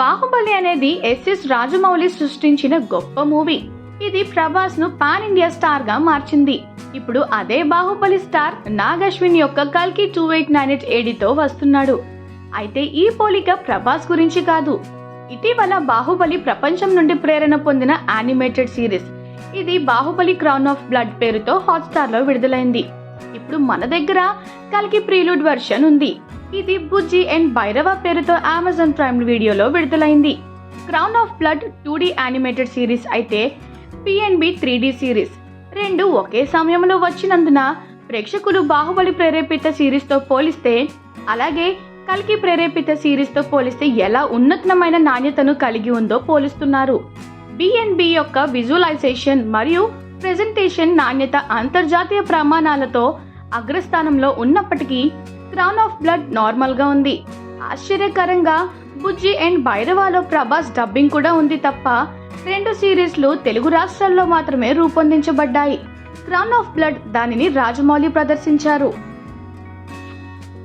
బాహుబలి అనేది ఎస్ఎస్ రాజమౌళి సృష్టించిన గొప్ప మూవీ. ఇది ప్రభాస్ను పాన్ ఇండియా స్టార్గా మార్చింది. ఇప్పుడు అదే బాహుబలి స్టార్ నాగ్ అశ్విన్ యొక్క కల్కి టూ ఎయిట్ నైన్ ఎయిట్ ఏడితో వస్తున్నాడు. అయితే ఈ పోలిక ప్రభాస్ గురించి కాదు. ఇటీవల బాహుబలి ప్రపంచం నుండి ప్రేరణ పొందిన యానిమేటెడ్ సిరీస్. ఇది బాహుబలి క్రౌన్ ఆఫ్ బ్లడ్ పేరుతో హాట్స్టార్లో విడుదలైంది. ఇప్పుడు మన దగ్గర కల్కి ప్రీలూడ్ వెర్షన్ ఉంది. ఇది బుజ్జి అండ్ భైరవ పేరుతో అమెజాన్ ప్రైమ్ వీడియోలో విడుదలైంది. Crown of blood two D animated series అయితే పిఎన్బి త్రీ డి సిరీస్ రెండు ఒకే సమయంలో వచ్చినందున ప్రేక్షకులు బాహుబలి ప్రేరేపిత సిరీస్తో పోలిస్తే అలాగే కలికి ప్రేరేపిత సిరీస్తో పోలిస్తే ఎలా ఉన్నతమైన నాణ్యతను కలిగి ఉందో పోలుస్తున్నారు. బిఎన్బి యొక్క విజువలైజేషన్ మరియు ప్రెజెంటేషన్ నాణ్యత అంతర్జాతీయ ప్రమాణాలతో అగ్రస్థానంలో ఉన్నప్పటికీ క్రౌన్ ఆఫ్ బ్లడ్ నార్మల్గా ఉంది. ఆశ్చర్యకరంగా బుజ్జి అండ్ భైరవాలో ప్రభాస్ డబ్బింగ్ కూడా ఉంది తప్ప రెండు సిరీస్లు తెలుగు రాష్ట్రాల్లో మాత్రమే రూపొందించబడ్డాయి. క్రౌన్ ఆఫ్ బ్లడ్ దానిని రాజమౌళి ప్రదర్శించారు.